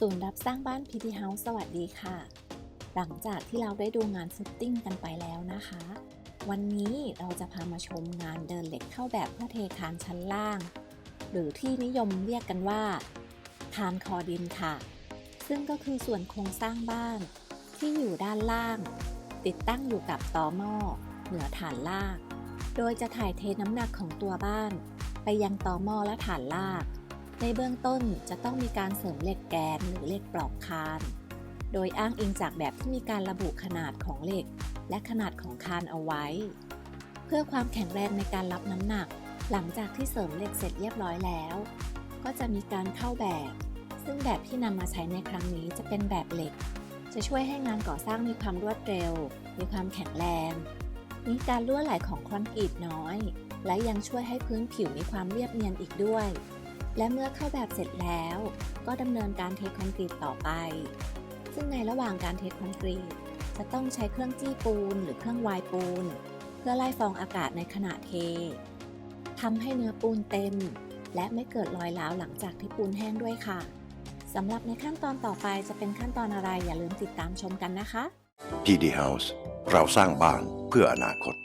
ศูนย์รับสร้างบ้าน PT House สวัสดีค่ะ หลังจากที่เราได้ดูงานฟุตติ้งกันไปแล้วนะคะ วันนี้เราจะพามาชมงานเดินเหล็กเข้าแบบเพื่อเทคานชั้นล่าง หรือที่นิยมเรียกกันว่า คานคอดินค่ะ ซึ่งก็คือส่วนโครงสร้างบ้าน ที่อยู่ด้านล่าง ติดตั้งอยู่กับตอหม้อเหนือฐานลาก โดยจะถ่ายเทน้ำหนักของตัวบ้าน ไปยังตอหม้อและฐานลาก ในเบื้องต้นจะต้องมีการเสริมเหล็กแกนหรือเหล็กปลอกคาน โดยอ้างอิงจากแบบที่มีการระบุขนาดของเหล็ก และขนาดของคานเอาไว้ เพื่อความแข็งแรงในการรับน้ำหนัก หลังจากที่เสริมเหล็กเสร็จเรียบร้อยแล้ว ก็จะมีการเข้าแบบ ซึ่งแบบที่นำมาใช้ในครั้งนี้จะเป็นแบบเหล็ก จะช่วยให้งานก่อสร้างมีความรวดเร็ว มีความแข็งแรง มีการรั่วไหลของคอนกรีตน้อย และยังช่วยให้พื้นผิวมีความเรียบเนียนอีกด้วย และเมื่อเข้าแบบเสร็จแล้ว ก็ดำเนินการเทคอนกรีตต่อไป ซึ่งในระหว่างการเทคอนกรีตจะต้องใช้เครื่องจี้ปูนหรือเครื่องวายปูน เพื่อไล่ฟองอากาศในขณะเททำให้เนื้อปูนเต็ม และไม่เกิดรอยร้าวหลังจากที่ปูนแห้งด้วยค่ะสำหรับในขั้นตอนต่อไปจะเป็นขั้นตอนอะไรอย่าลืมติดตามชมกันนะคะ PD House เราสร้างบ้านเพื่ออนาคต